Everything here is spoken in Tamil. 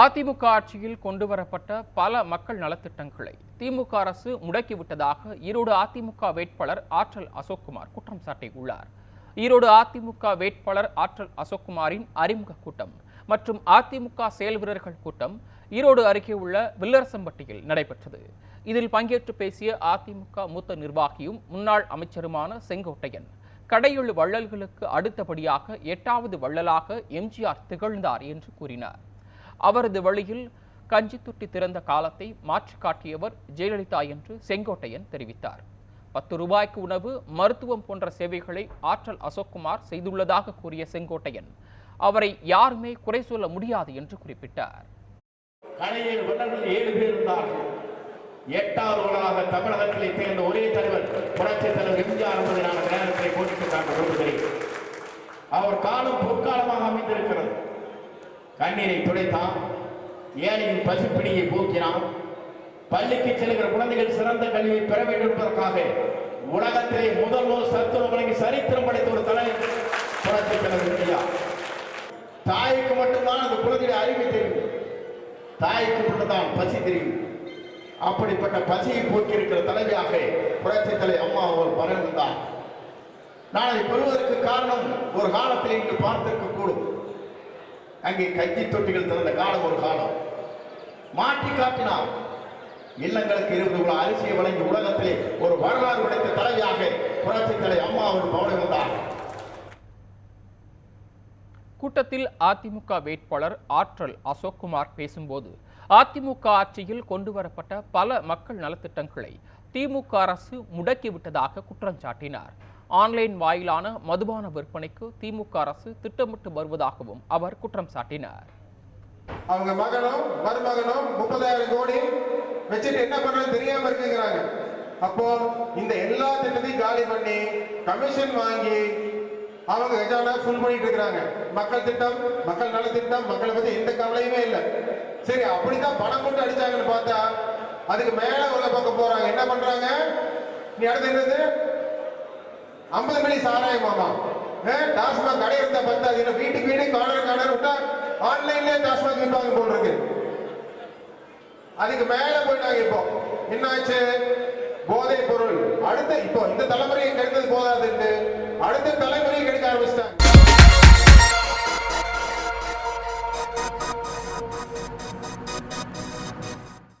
அதிமுக ஆட்சியில் கொண்டுவரப்பட்ட பல மக்கள் நலத்திட்டங்களை திமுக அரசு முடக்கிவிட்டதாக ஈரோடு அதிமுக வேட்பாளர் ஆற்றல் அசோக்குமார் குற்றம் சாட்டியுள்ளார். ஈரோடு அதிமுக வேட்பாளர் ஆற்றல் அசோக்குமாரின் அறிமுக கூட்டம் மற்றும் அதிமுக செயல் வீரர்கள் கூட்டம் ஈரோடு அருகே உள்ள வில்லரசம்பட்டியில் நடைபெற்றது. இதில் பங்கேற்று பேசிய அதிமுக மூத்த நிர்வாகியும் முன்னாள் அமைச்சருமான செங்கோட்டையன் கடையுள் வள்ளல்களுக்கு அடுத்தபடியாக எட்டாவது வள்ளலாக எம்ஜிஆர் திகழ்ந்தார் என்று கூறினார். அவரது வழியில் கஞ்சி துட்டி திறந்த காலத்தை மாற்றி காட்டியவர் ஜெயலலிதா என்று செங்கோட்டையன் தெரிவித்தார். பத்து ரூபாய்க்கு உணவு மருத்துவம் போன்ற சேவைகளை ஆற்றல் அசோக்குமார் செய்துள்ளதாக கூறிய செங்கோட்டையன் அவரை யாருமே குறை சொல்ல முடியாது என்று குறிப்பிட்டார். கடையில் வள்ளல்கள் ஏழு பேர் இருந்தார்கள். எட்டாவது வளராக தமிழகத்திலே தேர்ந்த ஒரே தலைவர் புரட்சி தலைவர் எம்ஜிஆர் என்பதை நான் நேரத்தை போட்டு காட்ட விரும்புகிறேன் அவர் காலம் பொற்காலமாக அமைந்திருக்கிறது. கண்ணீரை துடைத்தான். ஏழையின் பசிப்பிடியை போக்கினான். பள்ளிக்கு செல்கிற குழந்தைகள் சிறந்த கல்வியை பெற வேண்டும் என்பதற்காக உலகத்திலே முதல் முதல் சத்துணவு வழங்கி சரித்திரம் படைத்த ஒரு தலை புரட்சி தலைவர் தாய்க்கு மட்டும்தான் அந்த குழந்தையுடைய அறிவு தெரியும். தாய்க்கு மட்டும்தான் பசி தெரியும். அப்படிப்பட்ட பசியை போக்கியிருக்கிற தலைவியாக புரட்சி தலை அம்மா அவர் பரவிருந்தார் நான் அதை கொள்வதற்கு காரணம் ஒரு காலத்தில் இங்கு பார்த்திருக்க கூடும் அங்கே கஞ்சி தொட்டிகள் திறந்த காலம் ஒரு காலம். மாற்றி காட்டினார். இல்லங்களுக்கு இருபது கிலோ அரிசியை வழங்கி உலகத்திலே ஒரு வரலாறு உடைத்த தலைவியாக புரட்சி தலை அம்மா அவர் பவனி வந்தார். கூட்டத்தில் அதிமுக வேட்பாளர் ஆற்றல் அசோக்குமார் பேசும்போது அதிமுக ஆட்சியில் கொண்டுவரப்பட்ட பல மக்கள் நலத்திட்டங்களை திமுக அரசு முடக்கிவிட்டதாக குற்றம் சாட்டினார். ஆன்லைன் வாயிலான மதுபான விற்பனைக்கு திமுக அரசு திட்டமிட்டு வருவதாகவும் அவர் குற்றம் சாட்டினார். அவங்க மகனும் மருமகனும் முப்பதாயிரம் கோடி வச்சுட்டு என்ன பண்றது தெரியாம இருக்குங்கிறாங்க அப்போ இந்த எல்லா திட்டத்தையும் காலி பண்ணி கமிஷன் வாங்கி அவங்க கஜானா ஃபுல் பண்ணிட்டு இருக்கிறாங்க. மக்கள் திட்டம் மக்கள் நல திட்டம் மக்களை பத்தி எந்த கவலையுமே இல்லை. சரி அப்படிதான் பணம் கொண்டு அடிச்சாங்கன்னு பார்த்தா அதுக்கு மேல உள்ள பக்கம் போறாங்க. என்ன பண்றாங்க? நீ அடுத்து என்னது? ஐம்பது மணி சாராயமாமா டாஸ்மாக் கடை இருந்தா பத்தாது. வீட்டுக்கு வீடு கார்னர் கார்னர் விட்டா ஆன்லைன்லயே டாஸ்மாக் விற்பாங்க போல் இருக்கு. அதுக்கு மேல போயிட்டாங்க இப்போ. என்னாச்சு? போதை பொருள். அடுத்த இப்போ இந்த தலைமுறையை கெடுத்தது போதாதுன்னு அடுத்த தலைமுறையை கெடுக்க ஆரம்பிச்சிட்டாங்க.